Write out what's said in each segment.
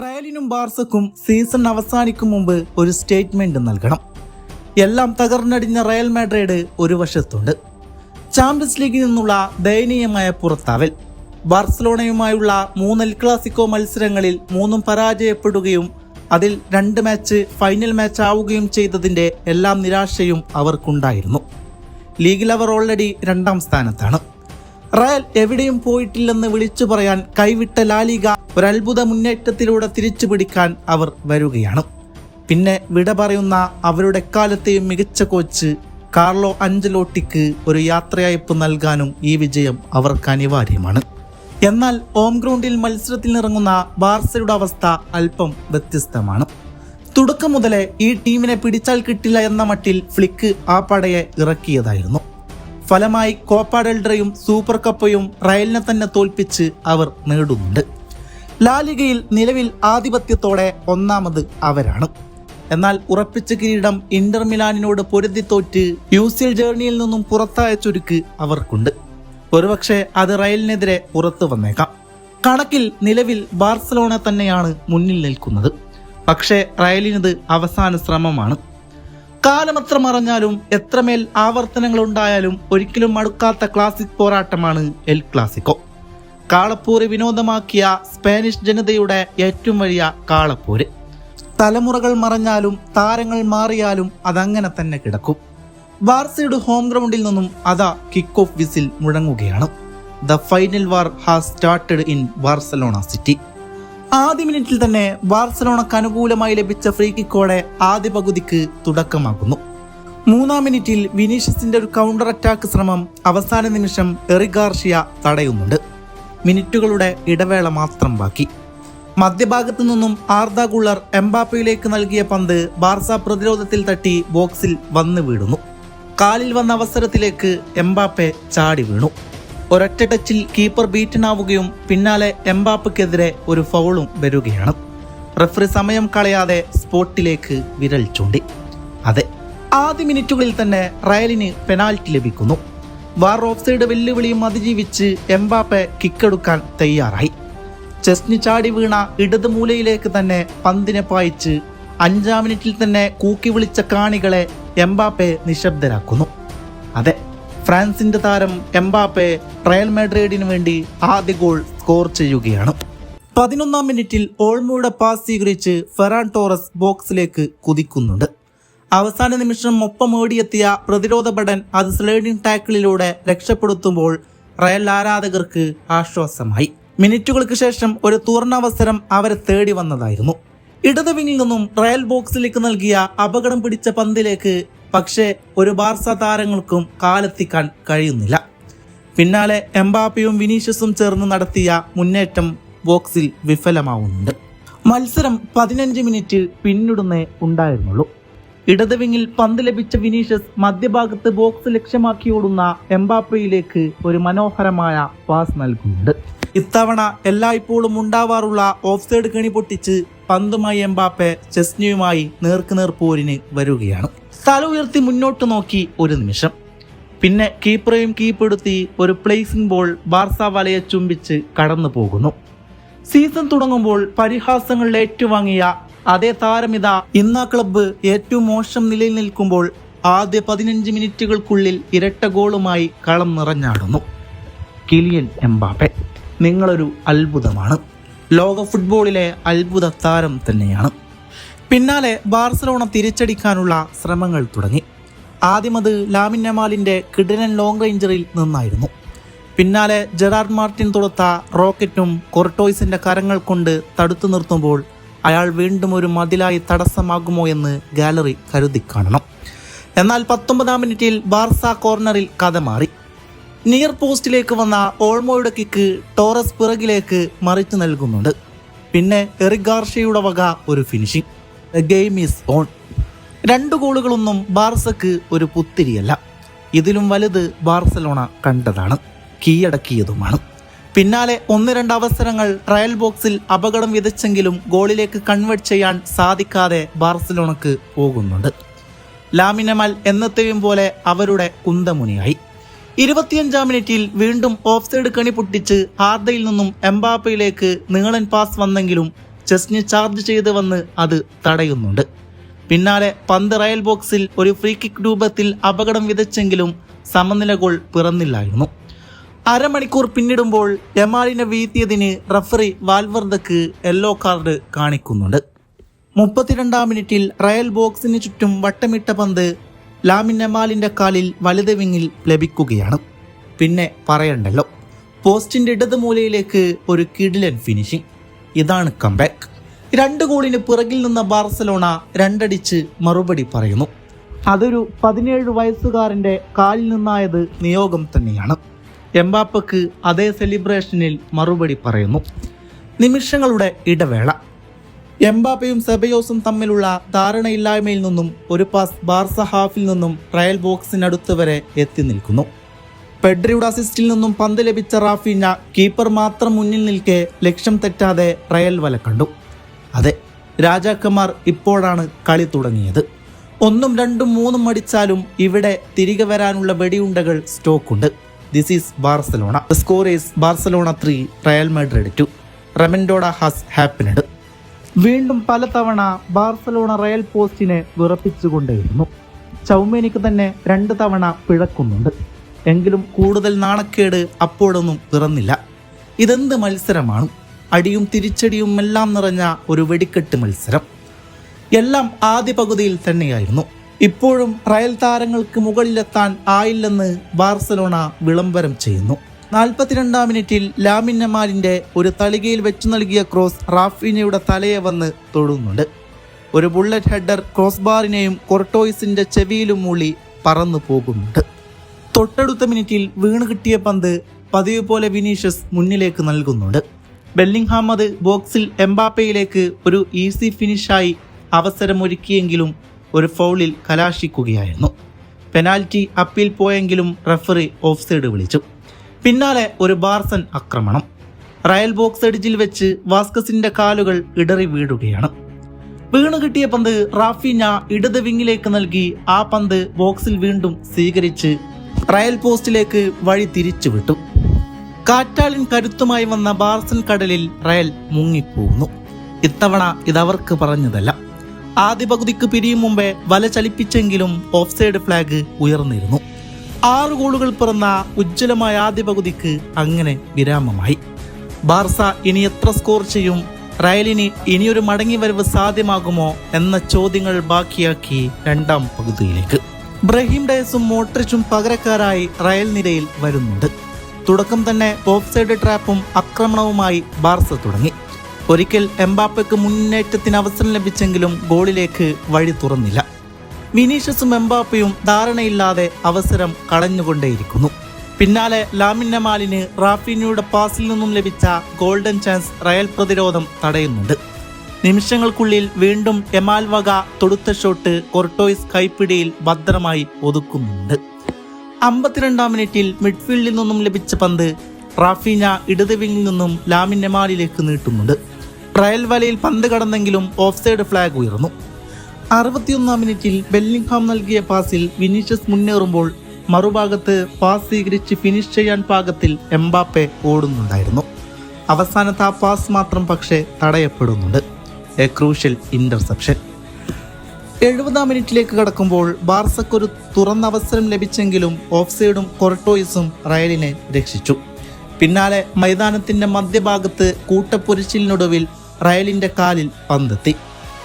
റയലിനും ബാർസക്കും season അവസാനിക്കും മുമ്പ് ഒരു സ്റ്റേറ്റ്മെന്റ് നൽകണം. എല്ലാം തകർന്നടിഞ്ഞ റയൽ മാഡ്രിഡ് ഒരു വശത്തുണ്ട്. ചാമ്പ്യൻസ് ലീഗിൽ നിന്നുള്ള ദയനീയമായ പുറത്താവൽ. ബാർസലോണയുമായുള്ള മൂന്ന് എൽ ക്ലാസിക്കോ മത്സരങ്ങളിൽ മൂന്നും പരാജയപ്പെടുകയും അതിൽ രണ്ട് മാച്ച് ഫൈനൽ മാച്ച് ആവുകയും ചെയ്തതിന്റെ എല്ലാം നിരാശയും അവർക്കുണ്ടായിരുന്നു. ലീഗിൽ അവർ ഓൾറെഡി രണ്ടാം സ്ഥാനത്താണ്. റയൽ എവിടെയും പോയിട്ടില്ലെന്ന് വിളിച്ചു പറയാൻ കൈവിട്ട ലാലിക ഒരത്ഭുത മുന്നേറ്റത്തിലൂടെ തിരിച്ചു പിടിക്കാൻ അവർ വരികയാണ്. പിന്നെ വിട പറയുന്ന അവരുടെ എക്കാലത്തെയും മികച്ച കോച്ച് കാർലോ അഞ്ചലോട്ടിക്ക് ഒരു യാത്രയയപ്പ് നൽകാനും ഈ വിജയം അവർക്ക് അനിവാര്യമാണ്. എന്നാൽ ഹോം ഗ്രൗണ്ടിൽ മത്സരത്തിൽ മത്സരത്തിനിറങ്ങുന്ന ബാർസയുടെ അവസ്ഥ അല്പം വ്യത്യസ്തമാണ്. തുടക്കം മുതലേ ഈ ടീമിനെ പിടിച്ചാൽ കിട്ടില്ല എന്ന മട്ടിൽ ഫ്ലിക്ക് ആ പടയെ ഇറക്കിയതായിരുന്നു. ഫലമായി കോപ്പ സൂപ്പർ കപ്പയും റയലിനെ തന്നെ തോൽപ്പിച്ച് അവർ നേടുന്നുണ്ട്. ലാലിഗയിൽ നിലവിൽ ആധിപത്യത്തോടെ ഒന്നാമത് അവരാണ്. എന്നാൽ ഉറപ്പിച്ച കിരീടം ഇന്റർ മിലാനിനോട് പൊരുതി തോറ്റ് യു സി ജേർണിയിൽ നിന്നും പുറത്തായ ചുരുക്ക് അവർക്കുണ്ട്. ഒരുപക്ഷെ അത് റയലിനെതിരെ പുറത്തു വന്നേക്കാം. കണക്കിൽ നിലവിൽ ബാർസലോണ തന്നെയാണ് മുന്നിൽ നിൽക്കുന്നത്. പക്ഷേ റയലിനത് അവസാന ശ്രമമാണ്. കാലമത്ര മറഞ്ഞാലും എത്രമേൽ ആവർത്തനങ്ങൾ ഉണ്ടായാലും ഒരിക്കലും മടുക്കാത്ത ക്ലാസിക് പോരാട്ടമാണ് എൽ ക്ലാസിക്കോ കാളപ്പൂര് വിനോദമാക്കിയ സ്പാനിഷ് ജനതയുടെ ഏറ്റവും വലിയ കാളപ്പൂര്. തലമുറകൾ മറഞ്ഞാലും താരങ്ങൾ മാറിയാലും അതങ്ങനെ തന്നെ കിടക്കും. ബാർസയുടെ ഹോം ഗ്രൗണ്ടിൽ നിന്നും അതാ kick off whistle മുഴങ്ങുകയാണ്. The final war has started in Barcelona city ആദ്യ മിനിറ്റിൽ തന്നെ ബാർസലോണക്ക് അനുകൂലമായി ലഭിച്ച ഫ്രീ കിക്കോടെ ആദ്യ പകുതിക്ക് തുടക്കമാകുന്നു. മൂന്നാം മിനിറ്റിൽ വിനീഷ്യസിന്റെ ഒരു കൗണ്ടർ അറ്റാക്ക് ശ്രമം അവസാന നിമിഷം എറിഗാർഷിയ തടയുന്നുണ്ട്. മിനിറ്റുകളുടെ ഇടവേള മാത്രം ബാക്കി. മധ്യഭാഗത്തു നിന്നും ആർദ ഗുള്ളർ എംബാപ്പയിലേക്ക് നൽകിയ പന്ത് ബാർസ പ്രതിരോധത്തിൽ തട്ടി ബോക്സിൽ വന്ന് വീടുന്നു കാലിൽ വന്ന അവസരത്തിലേക്ക് എംബാപ്പെ ചാടി വീണു. ഒരൊറ്റ ടച്ചിൽ കീപ്പർ ബീറ്റനാവുകയും പിന്നാലെ എംബാപ്പയ്ക്കെതിരെ ഒരു ഫൗളും വരികയാണ്. റഫറി സമയം കളയാതെ സ്പോട്ടിലേക്ക് വിരൽ ചൂണ്ടി. അതെ ആദ്യ മിനിറ്റുകളിൽ തന്നെ റയലിന് പെനാൽറ്റി ലഭിക്കുന്നു. വാർ ഓഫ്സൈഡ് വെല്ലുവിളിയും അതിജീവിച്ച് എംബാപ്പെ കിക്കെടുക്കാൻ തയ്യാറായി. ചെസ്നി ചാടി വീണ ഇടത് മൂലയിലേക്ക് തന്നെ പന്തിനെ പായിച്ച് അഞ്ചാം മിനിറ്റിൽ തന്നെ കൂക്കി വിളിച്ച കാണികളെ എംബാപ്പെ നിശബ്ദരാക്കുന്നു. അതെ ഫ്രാൻസിന്റെ താരം എംബാപ്പെ റയൽ മാഡ്രിഡിന് വേണ്ടി ആദ്യ ഗോൾ സ്കോർ ചെയ്യുകയാണ്. പതിനൊന്നാം മിനിറ്റിൽ ഓൾമോയുടെ പാസ് സ്വീകരിച്ച് ഫെറാൻ ടോറസ് ബോക്സിലേക്ക് കുതിക്കുന്നുണ്ട്. അവസാന നിമിഷം ഒപ്പം ഓടിയെത്തിയ പ്രതിരോധ ഭടൻ അത് സ്ലൈഡിംഗ് ടാക്കിളിലൂടെ രക്ഷപ്പെടുത്തുമ്പോൾ റയൽ ആരാധകർക്ക് ആശ്വാസമായി. മിനിറ്റുകൾക്ക് ശേഷം ഒരു തുറന്നവസരം അവരെ തേടി വന്നതായിരുന്നു. ഇടതുവിങ്ങിൽ നിന്നും റയൽ ബോക്സിലേക്ക് നൽകിയ അപകടം പിടിച്ച പന്തിലേക്ക് പക്ഷേ ഒരു ബാർസ താരങ്ങൾക്കും കാലെത്തിക്കാൻ കഴിയുന്നില്ല. പിന്നാലെ എംബാപ്പയും വിനീഷ്യസും ചേർന്ന് നടത്തിയ മുന്നേറ്റം ബോക്സിൽ വിഫലമാവുന്നുണ്ട്. മത്സരം പതിനഞ്ച് മിനിറ്റ് പിന്നിടുന്നേ ഉണ്ടായിരുന്നുള്ളൂ. ഇടത് വിങ്ങിൽ പന്ത് ലഭിച്ച വിനീഷ്യസ് മധ്യഭാഗത്ത് ബോക്സ് ലക്ഷ്യമാക്കി ഓടുന്ന എംബാപ്പയിലേക്ക് ഒരു മനോഹരമായ പാസ് നൽകുന്നുണ്ട്. ഇത്തവണ എല്ലായ്പ്പോഴും ഉണ്ടാവാറുള്ള ഓഫ് സൈഡ് കണി പൊട്ടിച്ച് പന്തുമായി എംബാപ്പെ ചെസ്നിയുമായി നേർക്കുനേർ പോരിന് വരികയാണ്. തല ഉയർത്തി മുന്നോട്ട് നോക്കി ഒരു നിമിഷം. പിന്നെ കീപ്പറെയും കീപ്പെടുത്തി ഒരു പ്ലേസിംഗ് ബോൾ ബാർസ വലയെ ചുംബിച്ച് കടന്നു പോകുന്നു. സീസൺ തുടങ്ങുമ്പോൾ പരിഹാസങ്ങൾ ഏറ്റുവാങ്ങിയ അതേ താരമിത ഇന്ന ക്ലബ്ബ് ഏറ്റവും മോശം നിലയിൽ നിൽക്കുമ്പോൾ ആദ്യ പതിനഞ്ച് മിനിറ്റുകൾക്കുള്ളിൽ ഇരട്ട ഗോളുമായി കളം നിറഞ്ഞാടുന്നു. കിലിയൻ എംബാപ്പെ നിങ്ങളൊരു അത്ഭുതമാണ്. ലോക ഫുട്ബോളിലെ അത്ഭുത താരം തന്നെയാണ്. പിന്നാലെ ബാർസലോണ തിരിച്ചടിക്കാനുള്ള ശ്രമങ്ങൾ തുടങ്ങി. ആദ്യമത് ലാമിൻ നമാലിന്റെ കിടിലൻ ലോങ് റേഞ്ചറിൽ നിന്നായിരുന്നു. പിന്നാലെ ജെറാർഡ് മാർട്ടിൻ തൊടുത്ത റോക്കറ്റും കൊർട്ടോയ്സിന്റെ കരങ്ങൾ കൊണ്ട് തടുത്തു നിർത്തുമ്പോൾ അയാൾ വീണ്ടും ഒരു മതിലായി തടസ്സമാകുമോ എന്ന് ഗാലറി കരുതി കാണണം. എന്നാൽ പത്തൊമ്പതാം മിനിറ്റിൽ ബാർസ കോർണറിൽ കഥ മാറി. നിയർ പോസ്റ്റിലേക്ക് വന്ന ഓൾമോയുടെ കിക്ക് ടോറസ് പിറകിലേക്ക് മറിച്ചു നൽകുന്നുണ്ട്. പിന്നെ എറിഗാർഷയുടെ വക ഒരു ഫിനിഷിംഗ് ഗെയിം ഈസ് ഓൺ രണ്ട് ഗോളുകളൊന്നും ബാർസക്ക് ഒരു പുത്തിരിയല്ല. ഇതിലും വലുത് ബാർസലോണ കണ്ടതാണ് കീഴടക്കിയതുമാണ്. പിന്നാലെ ഒന്ന് രണ്ട് അവസരങ്ങൾ റയൽ ബോക്സിൽ അപകടം വിതച്ചെങ്കിലും ഗോളിലേക്ക് കൺവേർട്ട് ചെയ്യാൻ സാധിക്കാതെ ബാർസലോണക്ക് പോകുന്നുണ്ട്. ലാമിനമൽ എന്നത്തെയും പോലെ അവരുടെ കുന്തമുനിയായി. ഇരുപത്തിയഞ്ചാം മിനിറ്റിൽ വീണ്ടും ഓഫ് സൈഡ് കണി പൊട്ടിച്ച് ഹാർദയിൽ നിന്നും എംബാപ്പയിലേക്ക് നീളൻ പാസ് വന്നെങ്കിലും ചെസ്റ്റിന് ചാർജ് ചെയ്ത് വന്ന് അത് തടയുന്നുണ്ട്. പിന്നാലെ പന്ത് റയൽ ബോക്സിൽ ഒരു ഫ്രീ കിക്ക് രൂപത്തിൽ അപകടം വിതച്ചെങ്കിലും സമനില ഗോൾ പിറന്നില്ലായിരുന്നു. അരമണിക്കൂർ പിന്നിടുമ്പോൾ എമാലിനെ വീഴ്ത്തിയതിന് റഫറി വാൽവർദക്ക് യെല്ലോ കാർഡ് കാണിക്കുന്നുണ്ട്. മുപ്പത്തിരണ്ടാം മിനിറ്റിൽ റയൽ ബോക്സിന് ചുറ്റും വട്ടമിട്ട പന്ത് ലാമിൻ എമാലിന്റെ കാലിൽ വലുത് വിങ്ങിൽ ലഭിക്കുകയാണ്. പിന്നെ പറയണ്ടല്ലോ പോസ്റ്റിന്റെ ഇടതുമൂലയിലേക്ക് ഒരു കിടിലൻ ഫിനിഷിംഗ് ഇതാണ് കംബാക്ക് രണ്ട് ഗോളിന് പിറകിൽ നിന്ന ബാർസലോണ രണ്ടടിച്ച് മറുപടി പറയുന്നു. അതൊരു പതിനേഴ് വയസ്സുകാരന്റെ കാലിൽ നിന്നായത് നിയോഗം തന്നെയാണ്. എംബാപ്പക്ക് അതേ സെലിബ്രേഷനിൽ മറുപടി പറയുന്നു. നിമിഷങ്ങളുടെ ഇടവേള. എംബാപ്പയും സെബയോസും തമ്മിലുള്ള ധാരണയില്ലായ്മയിൽ നിന്നും ഒരു പാസ് ബാർസ ഹാഫിൽ നിന്നും ട്രയൽ ബോക്സിനടുത്ത് വരെ എത്തി നിൽക്കുന്നു. പെഡ്രിയുടെ അസിസ്റ്റിൽ നിന്നും പന്ത് ലഭിച്ച റാഫിന കീപ്പർ മാത്രം മുന്നിൽ നിൽക്കെ ലക്ഷ്യം തെറ്റാതെ റയൽ വല കണ്ടു. അതെ രാജാക്കന്മാർ ഇപ്പോഴാണ് കളി തുടങ്ങിയത്. ഒന്നും രണ്ടും മൂന്നും അടിച്ചാലും ഇവിടെ തിരികെ വരാനുള്ള വെടിയുണ്ടകൾ സ്റ്റോക്കുണ്ട്. This is Barcelona. Score is Barcelona three Real Madrid two remontada has happened വീണ്ടും പലതവണ ബാർസലോണ റയൽ പോസ്റ്റിനെ വിറപ്പിച്ചുകൊണ്ടേയിരുന്നു. ചൗമേനിക്ക് തന്നെ രണ്ട് തവണ പിഴക്കുന്നുണ്ട്. എങ്കിലും കൂടുതൽ നാണക്കേട് അപ്പോഴൊന്നും പിറന്നില്ല. ഇതെന്ത് മത്സരമാണ്? അടിയും തിരിച്ചടിയും എല്ലാം നിറഞ്ഞ ഒരു വെടിക്കെട്ട് മത്സരം. എല്ലാം ആദ്യ പകുതിയിൽ തന്നെയായിരുന്നു. ഇപ്പോഴും റയൽ താരങ്ങൾക്ക് മുകളിലെത്താൻ ആയില്ലെന്ന് ബാർസലോണ വിളംബരം ചെയ്യുന്നു. നാൽപ്പത്തിരണ്ടാം മിനിറ്റിൽ ലാമിൻ നമാലിന്റെ ഒരു തളികയിൽ വെച്ചു നൽകിയ ക്രോസ് റാഫിനയുടെ തലയെ വന്ന് തൊടുന്നുണ്ട്. ഒരു ബുള്ളറ്റ് ഹെഡർ ക്രോസ് ബാറിനെയും കൊർട്ടോയിസിന്റെ ചെവിയിലും മൂളി പറന്നു പോകുന്നുണ്ട് തൊട്ടടുത്ത മിനിറ്റിൽ വീണ് കിട്ടിയ പന്ത് പതിവ് പോലെ വിനീഷ്യസ് മുന്നിലേക്ക് നൽകുന്നുണ്ട്. ബെല്ലിംഗ്ഹാം അത് ബോക്സിൽ എംബാപ്പയിലേക്ക് ഒരു ഈസി ഫിനിഷായി അവസരമൊരുക്കിയെങ്കിലും ഒരു ഫൗളിൽ കലാശിക്കുകയായിരുന്നു. പെനാൽറ്റി അപ്പീൽ പോയെങ്കിലും റഫറി ഓഫ് സൈഡ് വിളിച്ചു. പിന്നാലെ ഒരു ബാർസൻ ആക്രമണം. റയൽ ബോക്സ് എഡിജിൽ വെച്ച് വാസ്കസിന്റെ കാലുകൾ ഇടറി വീഴുകയാണ്. വീണ് കിട്ടിയ പന്ത് റാഫിന ഇടത് വിങ്ങിലേക്ക് നൽകി ആ പന്ത് ബോക്സിൽ വീണ്ടും സ്വീകരിച്ച് റയൽ പോസ്റ്റിലേക്ക് വഴി തിരിച്ചുവിട്ടു. കാറ്റാളിൻ കരുത്തുമായി വന്ന ബാർസൻ കടലിൽ റയൽ മുങ്ങിപ്പോകുന്നു ഇത്തവണ ഇതവർക്ക് പറഞ്ഞതല്ല. ആദ്യ പകുതിക്ക് പിരിയും മുമ്പേ വല ചലിപ്പിച്ചെങ്കിലും ഓഫ് സൈഡ് ഫ്ലാഗ് ഉയർന്നിരുന്നു. ആറ് ഗോളുകൾ പിറന്ന ഉജ്ജ്വലമായ ആദ്യ പകുതിക്ക് അങ്ങനെ വിരാമമായി. ബാർസ ഇനി എത്ര സ്കോർ ചെയ്യും? റയലിന് ഇനിയൊരു മടങ്ങി വരവ് സാധ്യമാകുമോ? എന്ന ചോദ്യങ്ങൾ ബാക്കിയാക്കി രണ്ടാം പകുതിയിലേക്ക്. ബ്രഹീം ഡയസും മോട്രിച്ചും പകരക്കാരായി റയൽ നിരയിൽ വരുന്നുണ്ട്. തുടക്കം തന്നെ ഓഫ് സൈഡ് ട്രാപ്പും ആക്രമണവുമായി ബാർസ തുടങ്ങി. ഒരിക്കൽ എംബാപ്പയ്ക്ക് മുന്നേറ്റത്തിന് അവസരം ലഭിച്ചെങ്കിലും ഗോളിലേക്ക് വഴി തുറന്നില്ല. വിനീഷ്യസും എംബാപ്പയും ധാരണയില്ലാതെ അവസരം കളഞ്ഞുകൊണ്ടേയിരിക്കുന്നു. പിന്നാലെ ലാമിന്നമാലിന് റാഫിനിയുടെ പാസിൽ നിന്നും ലഭിച്ച ഗോൾഡൻ ചാൻസ് റയൽ പ്രതിരോധം തടയുന്നുണ്ട്. നിമിഷങ്ങൾക്കുള്ളിൽ വീണ്ടും എമാൽ വക തൊടുത്ത ഷോട്ട് കൊർട്ടോയ്സ് കൈപ്പിടിയിൽ ഭദ്രമായി ഒതുക്കുന്നുണ്ട്. അമ്പത്തിരണ്ടാം മിനിറ്റിൽ മിഡ്ഫീൽഡിൽ നിന്നും ലഭിച്ച പന്ത് റാഫീന ഇടത് വിങ്ങിൽ നിന്നും ലാമിൻ എമാലിലേക്ക് നീട്ടുന്നുണ്ട്. ട്രയൽ വലയിൽ പന്ത് കടന്നെങ്കിലും ഓഫ് സൈഡ് ഫ്ലാഗ് ഉയർന്നു. അറുപത്തിയൊന്നാം മിനിറ്റിൽ ബെല്ലിംഗ്ഹാം നൽകിയ പാസിൽ വിനീഷ്യസ് മുന്നേറുമ്പോൾ മറുഭാഗത്ത് പാസ് സ്വീകരിച്ച് ഫിനിഷ് ചെയ്യാൻ പാകത്തിൽ എംബാപ്പെ ഓടുന്നുണ്ടായിരുന്നു. അവസാനത്തെ ആ പാസ് മാത്രം പക്ഷേ തടയപ്പെടുന്നുണ്ട്. A crucial interception. എഴുപതാം മിനിറ്റിലേക്ക് കടക്കുമ്പോൾ ബാർസക്കൊരു തുറന്ന അവസരം ലഭിച്ചെങ്കിലും ഓഫ്സൈഡും കൊർട്ടോയിസും റയലിനെ രക്ഷിച്ചു. പിന്നാലെ മൈതാനത്തിന്റെ മധ്യഭാഗത്ത് കൂട്ടപ്പൊരിച്ചിലിനൊടുവിൽ റയലിന്റെ കാലിൽ പന്തെത്തി.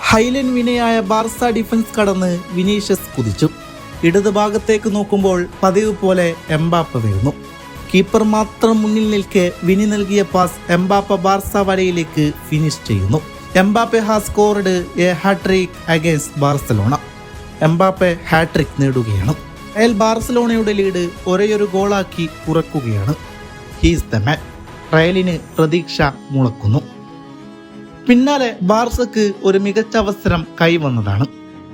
ഹൈലൻ വിനയായ ബാർസ ഡിഫൻസ് കടന്ന് വിനീഷ്യസ് കുതിച്ചു. ഇടതുഭാഗത്തേക്ക് നോക്കുമ്പോൾ പതിവ് പോലെ എംബാപ്പ വരുന്നു. കീപ്പർ മാത്രം മുന്നിൽ നിൽക്കെ വിനി നൽകിയ പാസ് എംബാപ്പ ബാർസ വലയിലേക്ക് ഫിനിഷ് ചെയ്യുന്നു. Mbappe has scored a hat trick against Barcelona. Mbappe hat trick നേടുകയാണ്. റയൽ ബാർസലോണയുടെ ലീഡ് ഒരേയൊരു ഗോളാക്കി കുറക്കുകയാണ് ഹീസ് ദ മാൻ റയലിന് പ്രതീക്ഷ മുളക്കുന്നു. പിന്നാലെ ബാർസക്ക് ഒരു മികച്ച അവസരം കൈവന്നതാണ്.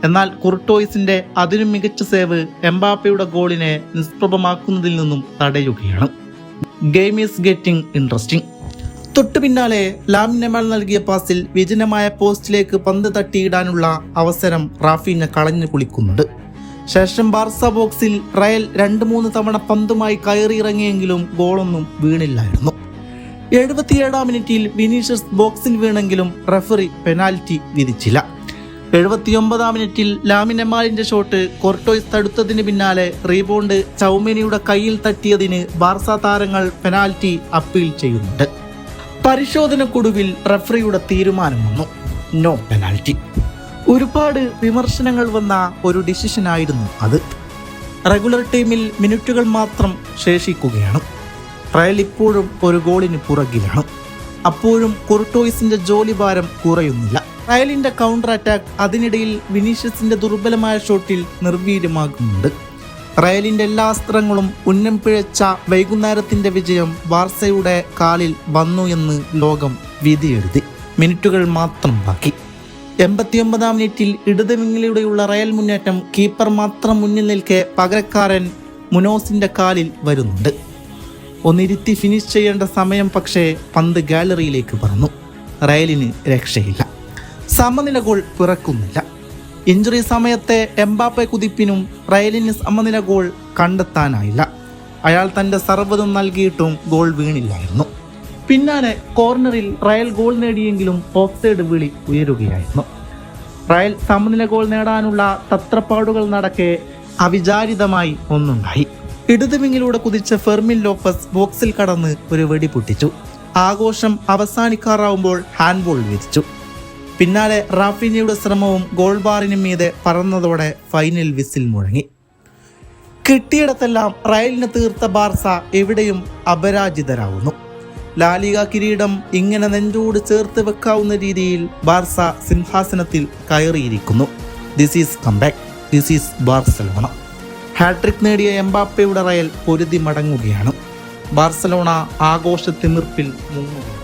എന്നാൽ കുർട്ടോയിസിന്റെ അതിനും മികച്ച സേവ് എംബാപ്പയുടെ ഗോളിനെ നിഷ്പ്രഭമാക്കുന്നതിൽ നിന്നും തടയുകയാണ്. ഗെയിം ഈസ് ഗെറ്റിംഗ് ഇൻട്രസ്റ്റിംഗ് തൊട്ടു പിന്നാലെ ലാമിനെമാൾ നൽകിയ പാസിൽ വിജനമായ പോസ്റ്റിലേക്ക് പന്ത് തട്ടിയിടാനുള്ള അവസരം റാഫീന കളഞ്ഞു കുളിക്കുന്നുണ്ട്. ശേഷം ബാർസ ബോക്സിൽ റയൽ രണ്ട് മൂന്ന് തവണ പന്തുമായി കയറിയിറങ്ങിയെങ്കിലും ഗോളൊന്നും വീണില്ലായിരുന്നു. എഴുപത്തിയേഴാം മിനിറ്റിൽ വിനീഷ്യസ് ബോക്സിൽ വീണെങ്കിലും റഫറി പെനാൽറ്റി വിധിച്ചില്ല. എഴുപത്തിയൊമ്പതാം മിനിറ്റിൽ ലാമിനെമാലിന്റെ ഷോട്ട് കോർട്ടോയ്സ് തടുത്തതിന് പിന്നാലെ റീബോണ്ട് ചൗമിനിയുടെ കയ്യിൽ തട്ടിയതിന് ബാർസ താരങ്ങൾ പെനാൽറ്റി അപ്പീൽ ചെയ്യുന്നുണ്ട്. പരിശോധനക്കൊടുവിൽ റഫറിയുടെ തീരുമാനം വന്നു. നോ പെനാൽറ്റി ഒരുപാട് വിമർശനങ്ങൾ വന്ന ഒരു ഡിസിഷനായിരുന്നു അത്. റെഗുലർ ടീമിൽ മിനിറ്റുകൾ മാത്രം ശേഷിക്കുകയാണ്. റയൽ ഇപ്പോഴും ഒരു ഗോളിന് പുറകിലാണ്. അപ്പോഴും കുർട്ടോയിസിന്റെ ജോലി ഭാരം കുറയുന്നില്ല. റയലിന്റെ കൗണ്ടർ അറ്റാക്ക് അതിനിടയിൽ വിനീഷ്യസിന്റെ ദുർബലമായ ഷോട്ടിൽ നിർവീര്യമാകുന്നുണ്ട്. റയലിന്റെ എല്ലാ അസ്ത്രങ്ങളും ഉന്നം പിഴച്ച വൈകുന്നേരത്തിന്റെ വിജയം വാർസയുടെ കാലിൽ വന്നു എന്ന് ലോകം വിധിയെഴുതി മിനിറ്റുകൾ മാത്രം ബാക്കി. എൺപത്തിയൊമ്പതാം മിനിറ്റിൽ ഇടതുവിങ്ങിലൂടെയുള്ള റയൽ മുന്നേറ്റം കീപ്പർ മാത്രം മുന്നിൽ നിൽക്കെ പകരക്കാരൻ മുനോസിന്റെ കാലിൽ വരുന്നുണ്ട്. ഒന്നിരുത്തി ഫിനിഷ് ചെയ്യേണ്ട സമയം പക്ഷേ പന്ത് ഗാലറിയിലേക്ക് പറന്നു. റയലിന് രക്ഷയില്ല. സമനില ഗോൾ പിറക്കുന്നില്ല. ഇഞ്ചുറി സമയത്തെ എംബാപ്പെ കുതിപ്പിനും റയലിന് സമനില ഗോൾ കണ്ടെത്താനായില്ല. അയാൾ തന്റെ സർവതും നൽകിയിട്ടും ഗോൾ വീണില്ലായിരുന്നു. പിന്നാലെ കോർണറിൽ റയൽ ഗോൾ നേടിയെങ്കിലും ഓഫ്സൈഡ് വിളി ഉയരുകയായിരുന്നു. റയൽ സമനില ഗോൾ നേടാനുള്ള തത്രപ്പാടുകൾ നടക്കെ അവിചാരിതമായി ഒന്നുണ്ടായി. ഇടതുവിങ്ങിലൂടെ കുതിച്ച ഫെർമിൻ ലോപ്പസ് ബോക്സിൽ കടന്ന് ഒരു വെടി പൊട്ടിച്ചു. ആഘോഷം അവസാനിക്കാറാവുമ്പോൾ ഹാൻഡ്ബോൾ വിധിച്ചു. പിന്നാലെ റാഫിനിയുടെ ശ്രമവും ഗോൾ ബാറിനും മീതെ പറന്നതോടെ ഫൈനൽ വിസിൽ മുഴങ്ങി. കിട്ടിയിടത്തെല്ലാം റയലിന് തീർത്ത ബാർസ എവിടെയും അപരാജിതരാകുന്നു ലാലിക കിരീടം ഇങ്ങനെ നെഞ്ചോട് ചേർത്ത് വെക്കാവുന്ന രീതിയിൽ ബാർസ സിംഹാസനത്തിൽ കയറിയിരിക്കുന്നു. This is comeback this is Barcelona. Hat trick നേടിയ എംബാപ്പയുടെ റയൽ പൊരുതി മടങ്ങുകയാണ്. ബാർസലോണ ആഘോഷത്തിമിർപ്പിൽ മുങ്ങുകയാണ്.